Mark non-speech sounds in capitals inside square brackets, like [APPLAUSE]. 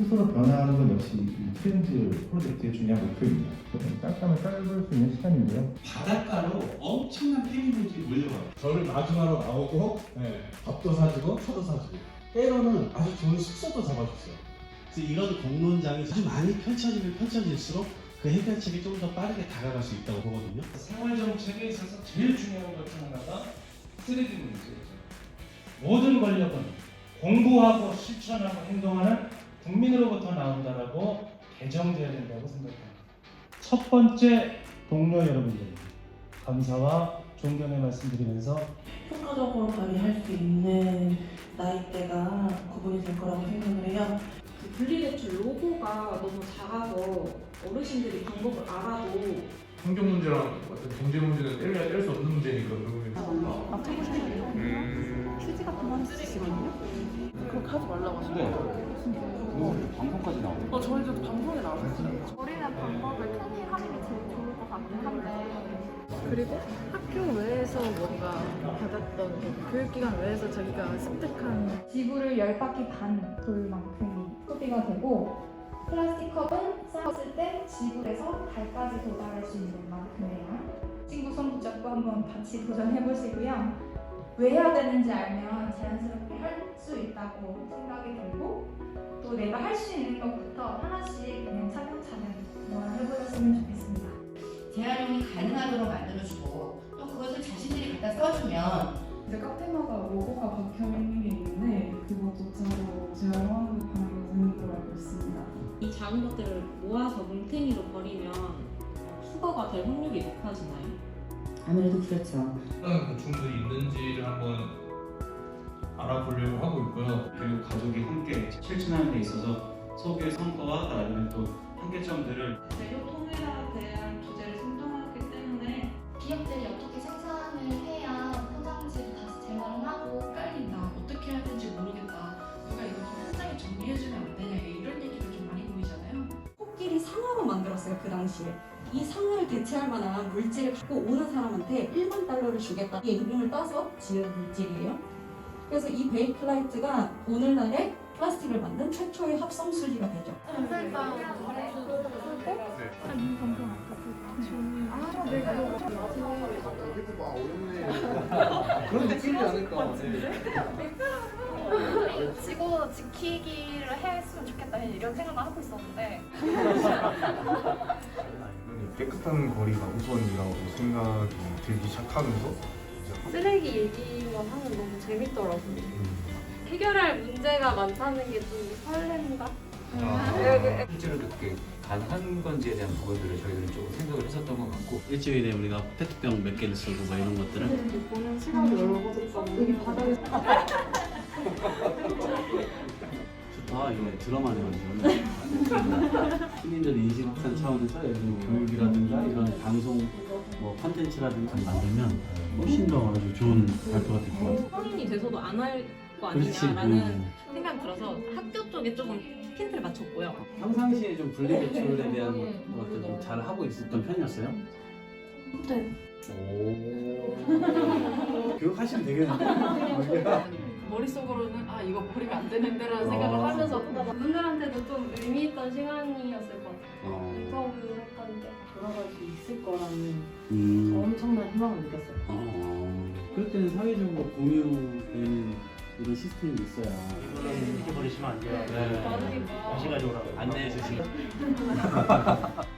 스스로 변화하는 것 역시 이 트렌드 프로젝트의 중요한 목표입니다. 깜깜을 깔볼 수 있는 시간인데요. 바닷가로 엄청난 폐기물들이 몰려와요. 저를 마중하러 나오고 네, 밥도 사주고 차도 사주고 때로는 아주 좋은 숙소도 잡아줬어요. 그래서 이런 공론장이 아주 많이 펼쳐지면 펼쳐질수록 그 해결책이 좀 더 빠르게 다가갈 수 있다고 보거든요. 생활 정책에 있어서 제일 중요한 것 중 하나가 3D 문제죠. 모든 권력은 공부하고 실천하고 행동하는 국민으로부터 나온다라고 개정돼야 된다고 생각합니다. 첫 번째 동료 여러분들입니다. 감사와 존경의 말씀드리면서 효과적으로 발휘할 수 있는 나이대가 구분이 될 거라고 생각을 해요. 그 분리대출 로고가 너무 작아서 어르신들이 방법을 알아도 환경 문제랑 어떤 경제 문제는 뗄래야 뗄 수 없는 문제니까 결국엔 휴 저희도 방송에 나왔어요. 버리는 방법을 통일하는 게 제일 좋을 것 같긴 한데 그리고 학교 외에서 뭔가 받았던 그 교육기관 외에서 저희가 습득한 지구를 열 바퀴 반 돌 만큼이 소비가 되고 플라스틱 컵은 쌓았을 때 지구에서 달까지 도달할 수 있는 만큼이에요. 친구 손 붙잡고 한번 같이 도전해 보시고요. 왜 해야 되는지 알면 자연스럽게 할 수 있다고 생각이 들고 또 내가 할 수 있는 것부터 하나씩 그냥 차근차근 뭐 해보셨으면 좋겠습니다. 재활용이 가능하도록 만들어주고 또 그것을 자신들이 갖다 써주면 이제 카페마다 로고가 박혀 있는 게 있는데 그것조차도 재활용하는 방향이 있는 걸로 알고 있습니다. 이 작은 것들을 모아서 뭉탱이로 버리면 수거가 될 확률이 높아지나요? 아무래도 그렇죠. 어떤 고충들이 있는지를 한번 알아보려고 하고 있고요. 그리고 가족이 함께 실천하는 데 있어서 소비의 성과와 아니면 또 한계점들을 재료 통일에 대한 주제를 선정하기 때문에 기업들이 어떻게 생산을 해야 포장지를 다시 재활용하고 헷갈린다. 어떻게 해야 되는지 모르겠다. 누가 이거 좀 현장에 정리해주면 안 되냐. 이런 얘기를 좀 많이 보이잖아요. 코끼리 상어로 만들었어요 그 당시에 이 상어를 대체할 만한 물질을 갖고 오는 사람한테 1만 달러를 주겠다 이 이름을 따서 지은 물질이에요 그래서 이 베이클라이트가 오늘날의 플라스틱을 만든 최초의 합성 수리가 되죠. 그런 느낌이 않을까. 지구 지키기를 했으면 좋겠다 이런 생각을 하고 있었는데. 깨끗한 거리가 우선이라고 생각이 들기 시작하면서 쓰레기 얘기만 하면 너무 재밌더라고요. 해결할 문제가 많다는 게 좀 설렌다. 실제로 그렇게 가능한 건지에 대한 부분들을 저희들은 조금 생각을 했었던 것 같고 일주일에 우리가 페트병 몇 개를 쓰고 뭐 이런 것들은 보는 시간이 넓어졌다. 여기 바닥에 [LAUGHS] 좋다 이거 드라마네 완전 시민들 인식 확산 차원에서 예를 들면 교육이라든가 이런 방송 뭐 컨텐츠라든가 만들면 훨씬 더 아주 좋은 발표가 될 것 같아요 성인이 돼서도 안 할 거 그렇지 아니냐라는 음. 생각이 들어서 학교 쪽에 조금 핀트를 맞췄고요 평상시에 좀 분리 배출에 대한 것들 좀잘 하고 있었던 편이었어요? 네. 오 교육하시면 되겠는데? 머릿속으로는 아 이거 버리면 안 되는데라는 생각을 아. 하면서 그분들한테도 좀 의미 있던 시간이었을 것 같아요. 어. 인터뷰 했던데. 돌아갈 수 있을 거라는 음. 엄청난 희망을 느꼈어요. 어. 그럴 때는 사회적으로 공유되는 이런 시스템이 있어야 이거는 잊어버리시면 안 돼요. 네. 나중에 봐. 시간이 오라고. 안내해 주시면 [LAUGHS]